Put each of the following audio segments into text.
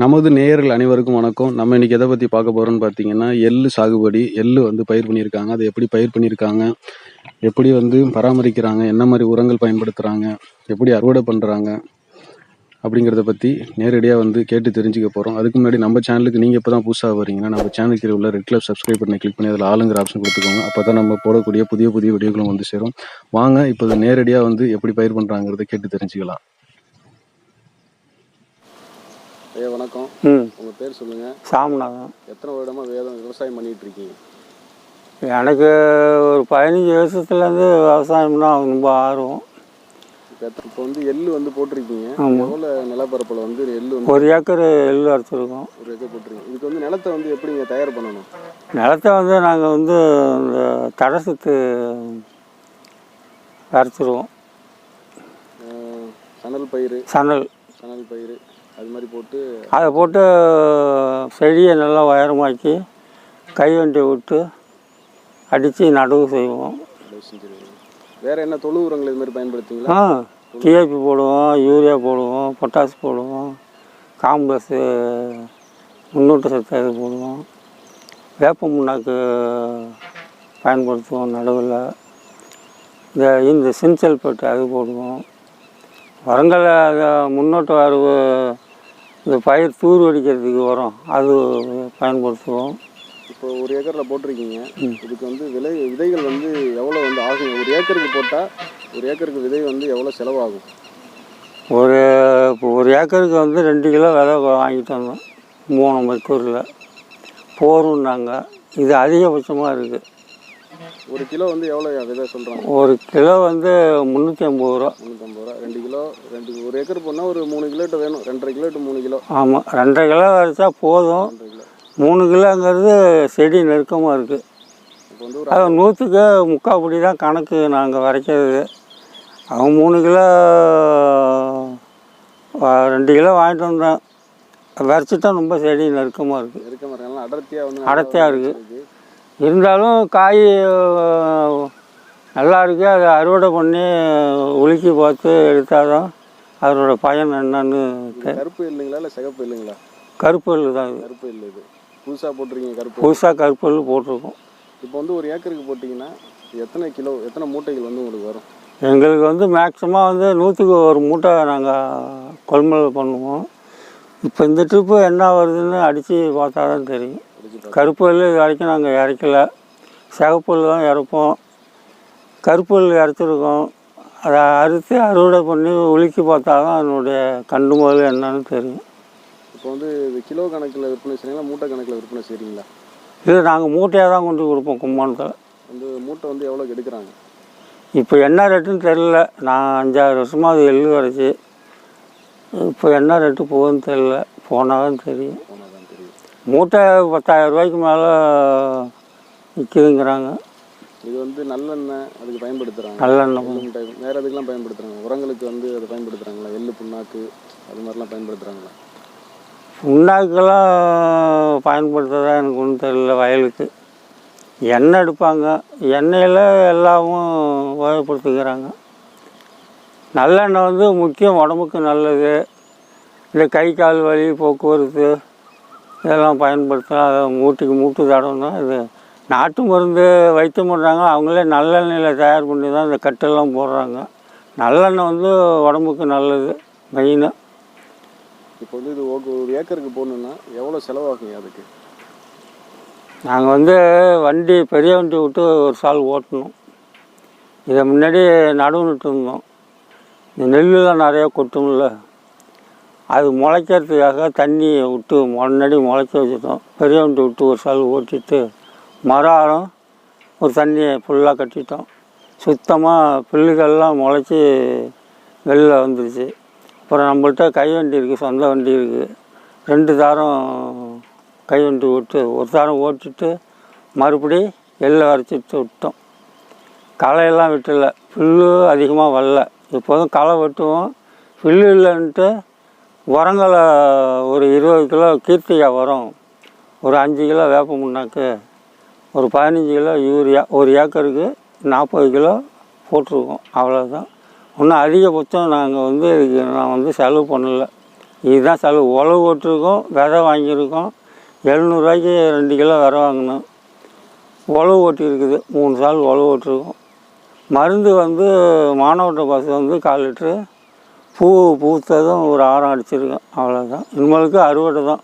நமது நேயர்கள் அனைவருக்கும் வணக்கம். நம்ம இன்னைக்கு எதை பற்றி பார்க்க போகிறோம்னு பார்த்தீங்கன்னா எள்ளு சாகுபடி எள்ளு வந்து பயிர் பண்ணியிருக்காங்க. அதை எப்படி பயிர் பண்ணியிருக்காங்க? எப்படி வந்து பராமரிக்கிறாங்க? என்ன மாதிரி உரங்கள் பயன்படுத்துகிறாங்க எப்படி அறுவடை பண்ணுறாங்க அப்படிங்கிறத பற்றி நேரடியாக வந்து கேட்டு தெரிஞ்சுக்க போகிறோம் அதுக்கு முன்னாடி நம்ம சேனலுக்கு நீங்கள் இப்போ தான் புதுசாக வரீங்கன்னா நம்ம சேனலுக்கு உள்ள ரெட் கிளப் சப்ஸ்கிரைப் பண்ணி கிளிக் பண்ணி அதில் ஆளுங்கிற ஆப்ஷன் கொடுத்துக்கோங்க. அப்போ தான் நம்ம போடக்கூடிய புதிய புதிய வீடியோக்களும் வந்து சேரும். வாங்க இப்போ நேரடியாக வந்து எப்படி பயிர் பண்ணுறாங்கிறத கேட்டு தெரிஞ்சுக்கலாம். ஐயா வணக்கம். ம். உங்கள் பேர் சொல்லுங்கள் சாமிநாதன். எத்தனை வருடமாக வேதம் விவசாயம் பண்ணிட்டு இருக்கீங்க? எனக்கு ஒரு பதினஞ்சு வருஷத்துலேருந்து விவசாயம்னா ரொம்ப ஆர்வம். இப்போ வந்து எள்ளு வந்து போட்டிருக்கீங்க. எவ்வளோ நிலப்பரப்பில் வந்து வந்து ஒரு ஏக்கர் எள்ளு அரைச்சிருக்கோம் ஒரு ஏக்கர் போட்டிருக்கீங்க. இதுக்கு வந்து நிலத்தை வந்து எப்படி நீங்கள் தயார் பண்ணணும்? நிலத்தை வந்து நாங்கள் வந்து இந்த தடசத்து அரைச்சிருவோம் சணல் பயிர் சணல். சணல் பயிர் அது மாதிரி போட்டு அதை போட்டு செடியை நல்லா உயரமாக்கி கை வண்டி விட்டு அடித்து நடவு செய்வோம். வேறு என்ன தொழு உரங்கள் இது மாதிரி பயன்படுத்துங்களா ஆ டிஏபி போடுவோம் யூரியா போடுவோம் பொட்டாஸ் போடுவோம் காம்ப்ளஸ்ஸு முன்னூட்ட சத்து அது போடுவோம். வேப்ப முன்னாக்கு பயன்படுத்துவோம் நடுவில். இந்த இந்த சின்சல் பட்டு அது போடுவோம். உரங்களை அதை முன்னோட்ட வரவு இந்த பயிர் தூர் அடிக்கிறதுக்கு உரம் அது பயன்படுத்துவோம். இப்போ ஒரு ஏக்கரில் போட்டிருக்கீங்க. இதுக்கு வந்து விலை விதைகள் வந்து எவ்வளோ வந்து ஆகும்? ஒரு ஏக்கருக்கு போட்டால் ஒரு ஏக்கருக்கு விதை வந்து எவ்வளோ செலவாகும்? ஒரு இப்போ ஒரு ஏக்கருக்கு வந்து ரெண்டு கிலோ விதை வாங்கிட்டு வந்தோம் மூணு மக்கூரில் போருன்னாங்க இது அதிகபட்சமாக இருக்குது ஒரு கிலோ வந்து எவ்வளோ விதை சொல்கிறாங்க ஒரு கிலோ வந்து முந்நூற்றி ஐம்பது ரூபா. முந்நூற்றம்பது ரூபா. ரெண்டு கிலோ ரெண்டு ஒரு ஏக்கர் போனால் ஒரு மூணு கிலோட்ட வேணும். ரெண்டரை கிலோ டு மூணு கிலோ. ஆமாம் ரெண்டரை கிலோ வரைச்சா போதும். கிலோ. மூணு கிலோங்கிறது செடி நெருக்கமாக இருக்குது அது நூற்றுக்கு முக்கால் படி தான் கணக்கு நாங்கள் வரைக்கிறது. அவன் மூணு கிலோ ரெண்டு கிலோ வாங்கிட்டு வந்தேன். வரைச்சிட்டா ரொம்ப செடி நெருக்கமாக இருக்குது இருக்க. மரங்கள்லாம் அடர்த்தியாக வந்து அடர்த்தியா இருக்கு. இருக்கு இருந்தாலும் காய் நல்லா இருக்கு. அதை அறுவடை பண்ணி உலுக்கி பார்த்து எடுத்தால் தான் அதனோட பயன் என்னன்னு கருப்பு இல்லைங்களா இல்லை சிகப்பு இல்லைங்களா கருப்பு எள்ளு தான் இது. கருப்பு இல்லை இது. புதுசாக போட்டிருக்கீங்க கருப்பு புதுசாக கருப்பு எள்ளு போட்டிருக்கோம். இப்போ வந்து ஒரு ஏக்கருக்கு போட்டிங்கன்னா எத்தனை கிலோ எத்தனை மூட்டைகள் வந்து உங்களுக்கு வரும்? எங்களுக்கு வந்து மேக்ஸிமம் வந்து நூற்றுக்கு ஒரு மூட்டை நாங்கள் கொள்முதல் பண்ணுவோம். இப்போ இந்த ட்ரிப்பு என்ன வருதுன்னு அடித்து பார்த்தா தான் தெரியும். கருப்பு எள்ளு இது வரைக்கும் நாங்கள் இறக்கல. சிகப்பு எள்ளு தான் இறப்போம். கருப்பு எள்ளு இறச்சிருக்கோம். அதை அறுத்து அறுவடை பண்ணி உலுக்கி பார்த்தா தான் அதனுடைய கண்டு முதல் என்னன்னு தெரியும். இப்போ வந்து இது கிலோ கணக்கில் விற்பனை செய்றீங்களா? மூட்டை கணக்கில் விற்பனை செய்கிறீங்களா இது நாங்கள் மூட்டையாக தான் கொண்டு கொடுப்போம் கும்மாணத்தில் வந்து மூட்டை வந்து எவ்வளோக்கு எடுக்கிறாங்க இப்போ என்ன ரேட்டுன்னு தெரில நான் அஞ்சாறு வருஷமாக அது எள்ளு வரைச்சி இப்போ என்ன ரேட்டு போகுதுன்னு தெரில போனால் தான் தெரியும் மூட்டை பத்தாயிரம் ரூபாய்க்கு மேலே விற்கிதுங்கிறாங்க இது வந்து நல்லெண்ணெய் அதுக்கு பயன்படுத்துகிறாங்க நல்லெண்ணெய். வேறு எதுக்கெல்லாம் பயன்படுத்துகிறாங்க உரங்களுக்கு வந்து அதை பயன்படுத்துகிறாங்களா எள்ளு புண்ணாக்கு அது மாதிரிலாம் பயன்படுத்துகிறாங்களா புண்ணாக்கெல்லாம் பயன்படுத்துறதா எனக்கு ஒன்றும் தெரியல வயலுக்கு. எண்ணெய் எடுப்பாங்க. எண்ணெயில் எல்லாமும் உபயோகப்படுத்திக்கிறாங்க. நல்லெண்ணெய் வந்து முக்கியம் உடம்புக்கு நல்லது. இல்லை கை கால் வலி போக்குவரத்து இதெல்லாம் பயன்படுத்தலாம் அதை மூட்டுக்கு மூட்டு தடவுனா இது நாட்டு மருந்து வைத்தியம் பண்ணுறாங்க அவங்களே நல்லெண்ணெயில் தயார் பண்ணி தான் இந்த கட்டெல்லாம் போடுறாங்க. நல்லெண்ணெய் வந்து உடம்புக்கு நல்லது மெயினாக இப்போ வந்து இது ஒரு ஏக்கருக்கு போகணுன்னா எவ்வளோ செலவாகுங்க அதுக்கு? நாங்கள் வந்து வண்டி பெரிய வண்டி விட்டு ஒரு சால் ஓட்டணும். இதை முன்னாடி நடவு நட்டு இருந்தோம். இந்த நெல்லுலாம் நிறையா கொட்டும்ல. அது முளைக்கிறதுக்காக தண்ணி விட்டு முன்னாடி முளைக்க வச்சுட்டோம். பெரிய வண்டி விட்டு ஒரு சால் ஓட்டிட்டு மரம் ஒரு தண்ணியை ஃபுல்லாக கட்டிட்டோம். சுத்தமாக புல்லுகள்லாம் முளைச்சி வெளில வந்துருச்சு. அப்புறம் நம்மள்ட்ட கை வண்டி இருக்குது சொந்த வண்டி இருக்குது ரெண்டு தாரம் கை வண்டி விட்டு ஒரு தாரம் ஓட்டிட்டு மறுபடி எள்ளை வரைச்சிட்டு விட்டோம். களையெல்லாம் விட்டலை. புல்லு அதிகமாக வரல. இப்போதும் களை வெட்டுவோம். புல்லு இல்லைன்ட்டு உரங்களை ஒரு இருபது கிலோ கீர்த்திக்காய் வரும் ஒரு அஞ்சு கிலோ வேப்ப முன்னாக்கு ஒரு பதினஞ்சு கிலோ யூரியா ஒரு ஏக்கருக்கு நாற்பது கிலோ போட்டிருக்கோம். அவ்வளோதான் இன்னும் அதிகபட்சம் நாங்கள் வந்து இதுக்கு நான் வந்து செலவு பண்ணலை. இதுதான் செலவு. உழவு ஓட்டிருக்கோம் விதை வாங்கியிருக்கோம். எழுநூறுவாய்க்கு ரெண்டு கிலோ விதை வாங்கினோம். உழவு ஓட்டி இருக்குது. மூணு சால் உழவு ஓட்டிருக்கோம் மருந்து வந்து மானவட்ட பஸ் வந்து கால் லிட்ரு பூ பூத்ததும் ஒரு ஆரம் அடிச்சிருக்கேன். அவ்வளோதான் இனிமேலுக்கு அறுவடை தான்.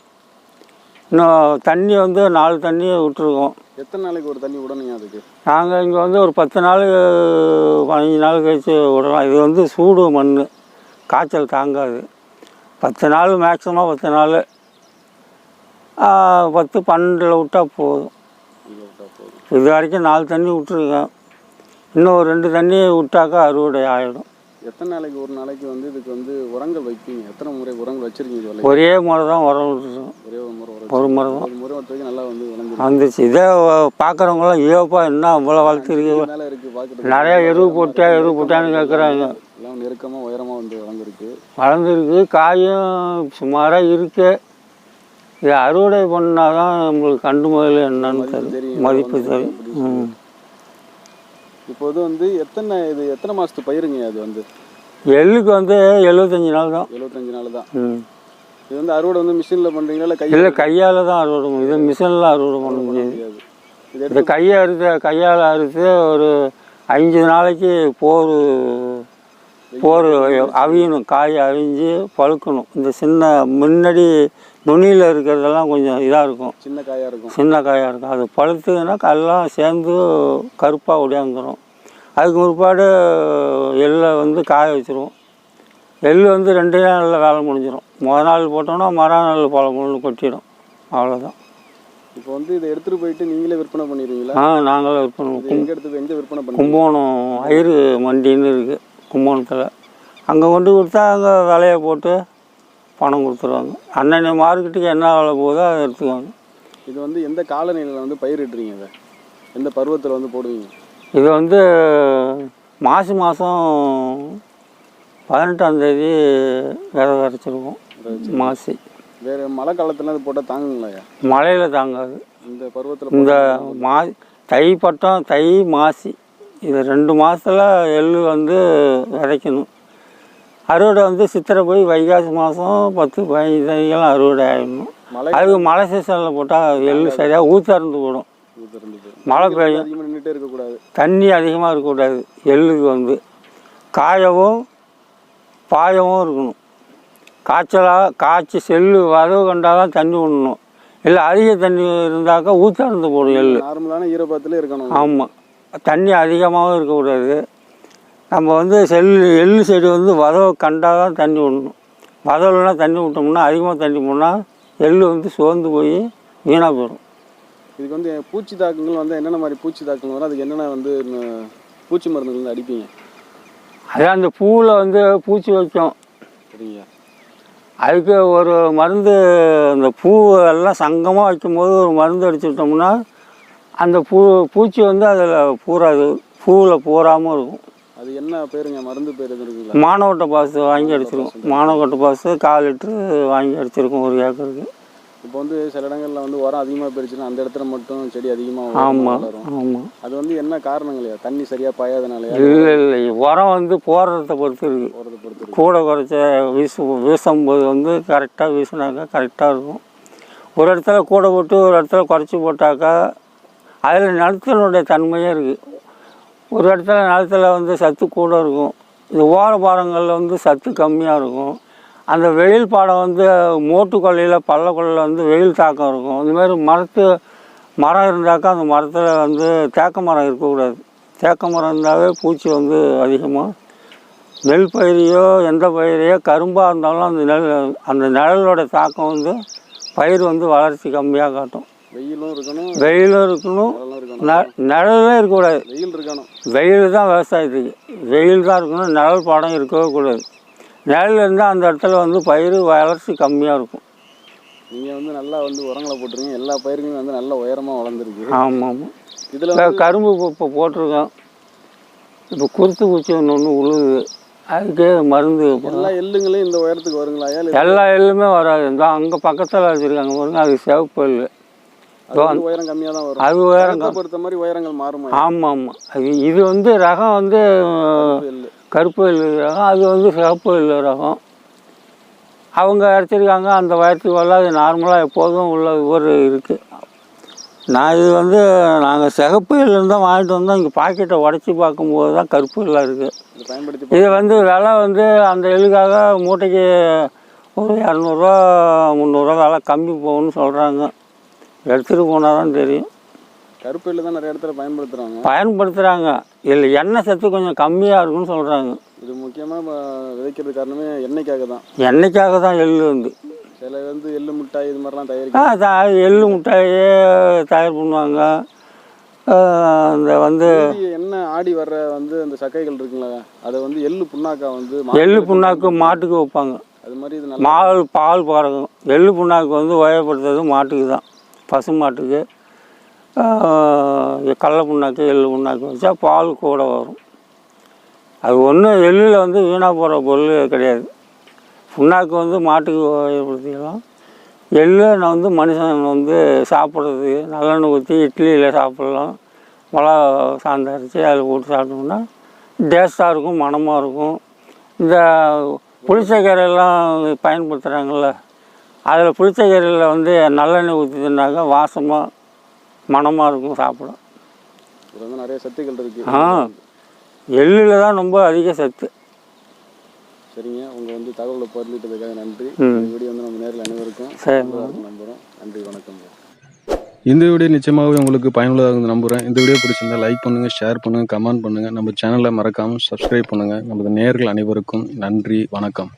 இன்னும் தண்ணி வந்து நாலு தண்ணி விட்டுருக்கோம். எத்தனை நாளைக்கு ஒரு தண்ணி விடணுங்க அதுக்கு? நாங்கள் இங்கே வந்து ஒரு பத்து நாள் பதினஞ்சு நாள் கழிச்சு விடலாம். இது வந்து சூடு மண் காய்ச்சல் தாங்காது. பத்து நாள் மேக்ஸிமம் பத்து நாள். பத்து பன்னெண்டில் விட்டால் போதும். இது வரைக்கும் நாலு தண்ணி விட்டுருக்கேன். இன்னும் ஒரு ரெண்டு தண்ணி விட்டாக்கா அறுவடை ஆகிடும் எத்தனை நாளைக்கு ஒரு நாளைக்கு வந்து இதுக்கு வந்து உரங்கள் வைப்பீங்க? எத்தனை முறை உரங்கள் வச்சிருக்கீங்க இது? ஒரே முறை தான் உரம் விட்டுருக்கோம் ஒரே ஒரு முறை உரம் ஒரு முறை தான். ஒரு முறை வரைக்கும் நல்லா வந்து விளைஞ்சிருக்கு. வந்துச்சு. இதே பார்க்குறவங்களாம் ஐயோப்பா என்ன இவ்வளோ வளர்த்துருக்கு மேலே இருக்கு பார்க்கறதுக்கு நிறையா எருவு போட்டியா எருவு போட்டான்னு கேட்குறாங்க எல்லாம் நெருக்கமா உயரமா வந்து வளர்ந்துருக்கு. வளர்ந்துருக்கு. காயும் சுமாராக இருக்கு. இது அறுவடை பண்ணால் தான் நம்மளுக்கு கண்டு முதல்ல என்னன்னு தெரியும். மதிப்பு தெரியும். ம் இப்போது வந்து எத்தனை இது எத்தனை மாசத்து பயிருங்க அது வந்து? எள்ளுக்கு வந்து எழுபத்தஞ்சி நாள் தான். எழுபத்தஞ்சு நாள் தான். இது வந்து அறுவடை வந்து மிஷினில் பண்ணுறீங்களா இல்லை கையில்? இல்லை கையால் தான் அறுவடை இது மிஷினில் அறுவடை பண்ண முடியாது. இது கையை அறுத்து கையால் அறுத்து ஒரு அஞ்சு நாளைக்கு போர் போர் அவியணும் காய் அவிஞ்சு பழுக்கணும். இந்த சின்ன முன்னாடி நுனியில் இருக்கிறதெல்லாம் கொஞ்சம் இதாக இருக்கும். சின்ன காயாக இருக்கும். சின்ன காயாக இருக்கும். அது பழுத்துதுன்னா எல்லாம் சேர்ந்து கருப்பாக ஒடியாந்துடும் அதுக்கு பிற்பாடு எள்ளை வந்து காய வச்சிருவோம். எள் வந்து ரெண்டு நாளில் வேலை முடிஞ்சிடும் முத நாள் போட்டோம்னா மறுநாள் பழமுன்னு கொட்டிடும். அவ்வளோதான் இப்போ வந்து இதை எடுத்துகிட்டு போயிட்டு நீங்களே விற்பனை பண்ணிடுவீங்களா? ஆ நாங்களே விற்பனை எங்கே எடுத்து எங்கே விற்பனை பண்ணுவீங்க? கும்போணம் ஐரு மண்டின்னு இருக்குது கும்போணத்தில் அங்கே கொண்டு கொடுத்தா அங்கே விலையை போட்டு பணம் கொடுத்துருவாங்க. அன்னன்னை மார்க்கெட்டுக்கு என்ன விலை போகுதோ அதை எடுத்துக்குவாங்க. இது வந்து எந்த காலநிலையில் வந்து பயிரிடுறீங்க இதை? எந்த பருவத்தில் வந்து போடுவீங்க? இது வந்து மாசி மாதம் பதினெட்டாம் தேதி விதை விதைச்சிருக்கோம். மாசி. வேறு மழை காலத்துல இது போட்டால் தாங்குங்களாயா மழையில் தாங்காது. இந்த பருவத்தில் இந்த மா தை பட்டம் தை மாசி. இது ரெண்டு மாதத்தில் எள் வந்து விதைக்கணும் அறுவடை வந்து சித்திரை போய் வைகாசி மாதம் பத்து பதினஞ்சு தேதிக்கெல்லாம் அறுவடை ஆகிடணும் அது மழை சீசனில் போட்டால் எள் சரியாக ஊத்தறந்து போடும். மழை பெய்யும். தண்ணி அதிகமாக இருக்கக்கூடாது. எள்ளுக்கு வந்து காயவும் பாயவும் இருக்கணும். காய்ச்சலாக காய்ச்சி செல்லு வரவு கண்டால் தான் தண்ணி விடணும் இல்லை அதிக தண்ணி இருந்தாக்கா ஊத்தறந்து போடும் எள் நார்மலான ஈரப்பதத்துல இருக்கணும். ஆமாம் தண்ணி அதிகமாகவும் இருக்கக்கூடாது. நம்ம வந்து செல் எள்ளு செடி வந்து வதவை கண்டால் தான் தண்ணி விடணும். வதவுலனா தண்ணி விட்டோம்னா அதிகமாக தண்ணி போனால் எள்ளு வந்து சோர்ந்து போய் வீணாக போயிடும். இதுக்கு வந்து பூச்சி தாக்கங்கள் வந்து என்னென்ன மாதிரி பூச்சி தாக்கங்கள் வரும்? அதுக்கு என்னென்ன வந்து பூச்சி மருந்துகள் வந்து அடிப்பீங்க? அதான் அந்த பூவில் வந்து பூச்சி வைக்கும். சரிங்க. அதுக்கு ஒரு மருந்து அந்த பூ எல்லாம் சங்கமாக வைக்கும்போது ஒரு மருந்து அடிச்சுட்டோம்னா அந்த பூ பூச்சி வந்து அதில் பூராது. பூவில் பூராமல் இருக்கும். அது என்ன பேருங்க? மருந்து பேர் இருக்குங்களா? மானவட்ட பாசு வாங்கி அடிச்சிருக்கோம். மானவட்ட பாசு. கால் லிட்ரு வாங்கி அடிச்சிருக்கோம் ஒரு ஏக்கருக்கு. இப்போ வந்து சில இடங்கள்ல வந்து உரம் அதிகமாக போயிடுச்சுன்னா அந்த இடத்துல மட்டும் செடி அதிகமாக ஆமாம் ஆமாம் அது வந்து என்ன காரணங்களையா? தண்ணி சரியா பாயாதனாலயா? இல்லை இல்லை உரம் வந்து போடுறத பொறுத்து இருக்குது போகிறத பொறுத்து. கூட குறைச்ச வீசு வீசும்போது வந்து கரெக்டாக வீசினாக்கா கரெக்டாக இருக்கும். ஒரு இடத்துல கூட போட்டு ஒரு இடத்துல குறைச்சி போட்டாக்கா அதில் நிலத்தினுடைய தன்மையே இருக்குது ஒரு இடத்துல நிலத்துல வந்து சத்து கூட இருக்கும். இந்த ஓர பாரங்களில் வந்து சத்து கம்மியாக இருக்கும். அந்த வெயில் பாடம் வந்து மோட்டு கொல்லையில் பள்ள கொல்லையில் வந்து வெயில் தாக்கம் இருக்கும். இந்தமாரி மரத்து மரம் இருந்தாக்கா அந்த மரத்தில் வந்து தேக்க மரம் இருக்கக்கூடாது. தேக்க மரம் இருந்தாவே பூச்சி வந்து அதிகமாக நெல் பயிரையோ எந்த பயிரையோ கரும்பாக இருந்தாலும் அந்த நெல் அந்த நிழலோட தாக்கம் வந்து பயிர் வந்து வளர்ச்சி கம்மியாக காட்டும். வெயிலும் இருக்கணும் வெயிலும் இருக்கணும். மழையும் இருக்கணும். ந- நிழலே இருக்கக்கூடாது. வெயில் இருக்கணும். வெயில் தான் விவசாயத்துக்கு. வெயில் தான் இருக்கணும் நிழல் பாடம் இருக்கவே கூடாது. நிழல் இருந்தால் அந்த இடத்துல வந்து பயிர் வளர்ச்சி கம்மியாக இருக்கும். நீங்க வந்து நல்லா வந்து உரங்களை போட்டுருக்கீங்க. எல்லா பயிருக்குமே வந்து நல்ல உயரமா வளர்ந்துருக்கு. ஆமாம். ஆமாம் இதுல கரும்பு இப்போ போட்டிருக்கோம். இப்போ குருத்து பூச்சி ஒன்று ஒன்று உழுது. அதுக்கு மருந்து எல்லா எள்ளுங்களையும் இந்த உயரத்துக்கு வருங்களாயா இல்ல? எல்லா எள்ளுமே வராது. இந்த அங்கே பக்கத்தில் வச்சுருக்காங்க பாருங்க. அது சிவப்பு எள்ளு. உயரம் கம்மியா தான் வரும். அது உயரம் பொறுத்த மாதிரி உயரங்கள் மாறுமா ஆமாம். ஆமாம் அது இது வந்து ரகம் வந்து கருப்பு எள்ளு. ரகம் அது வந்து சிவப்பு எள்ளு ரகம். அவங்க அரைச்சிருக்காங்க அந்த வயத்துக்கு வரல. அது நார்மலாக எப்போதும் உள்ள ஒரு இருக்குது நான் இது வந்து நாங்கள் சிகப்பு தான் வாங்கிட்டு வந்தோம். இங்கே பாக்கெட்டை உடச்சி பார்க்கும்போது தான் கருப்பு எல்லாம் இருக்குது இதை பயன்படுத்தி இது வந்து விலை வந்து அந்த எள்ளுக்காக மூட்டைக்கு ஒரு இரநூறுவா முந்நூறுரூவா விலை கம்மி போகும்னு சொல்கிறாங்க எடுத்துகிட்டு போனால் தான் தெரியும். கருப்பு எள்ளு தான் நிறைய இடத்துல பயன்படுத்துறாங்க. பயன்படுத்துகிறாங்க இல்லை எண்ணெய் சத்து கொஞ்சம் கம்மியாக இருக்குன்னு சொல்கிறாங்க இது முக்கியமாக விதைக்கிறது காரணமே எண்ணெய்க்காக தான் எண்ணெய்க்காக தான் எள்ளு வந்து. சில வந்து எள்ளு மிட்டாய் இது மாதிரிலாம் ஆ தயாரிக்க த- எள்ளு மிட்டாயி தயார் பண்ணுவாங்க. ஆ, இந்த வந்து என்ன ஆடி வர்ற வந்து அந்த சக்கைகள் இருக்குங்களா? அதை வந்து எள்ளு புண்ணாக்கா வந்து எள்ளு புண்ணாக்கு மாட்டுக்கு வைப்பாங்க. அது மாதிரி இது மால் பால் பறக்கும் எள்ளு புண்ணாக்கு வந்து உபயோகப்படுத்துறது மாட்டுக்கு தான் பசு மாட்டுக்கு கடல புண்ணாக்கு எள் புண்ணாக்கு வச்சா பால் கூட வரும். அது ஒன்றும் எள்ளில் வந்து வீணாக போகிற பொருள் கிடையாது. புண்ணாக்கு வந்து மாட்டுக்கு உபயோகப்படுத்திக்கலாம் எள்ளு நான் வந்து மனுஷன் வந்து சாப்பிட்றது நல்லெண்ணெய் ஊற்றி இட்லியில் சாப்பிட்லாம். மிளகா சாந்து அரைச்சி அதில் போட்டு சாப்பிட்டோம்னா டேஸ்ட்டாக இருக்கும் மணமாக இருக்கும். இந்த புளிச்சக்கரையெல்லாம் பயன்படுத்துகிறாங்கல்ல அதில் புளிச்சக்கீரையில் வந்து நல்லெண்ணெய் ஊற்றினாக்கா வாசமாக மணமாக இருக்கும் சாப்பிட. இதுல வந்து நிறைய சத்துக்கள் இருக்கு. ஆ எள்ளில் தான் ரொம்ப அதிக சத்து. சரிங்க. உங்க வந்து தகவலை பகிர்ந்துட்டதுக்காக நன்றி. இந்த வீடியோ வந்து நம்ம நேரில் அனைவருக்கும் சரி. நம்புறோம். நன்றி வணக்கம். இந்த வீடியோ நிச்சயமாகவே உங்களுக்கு பயனுள்ளதாக இருந்து நம்புறேன். இந்த வீடியோ பிடிச்சிருந்தா லைக் பண்ணுங்க ஷேர் பண்ணுங்க கமெண்ட் பண்ணுங்க. நம்ம சேனலை மறக்காம சப்ஸ்கிரைப் பண்ணுங்க. நமது நேர்கள் அனைவருக்கும் நன்றி வணக்கம்.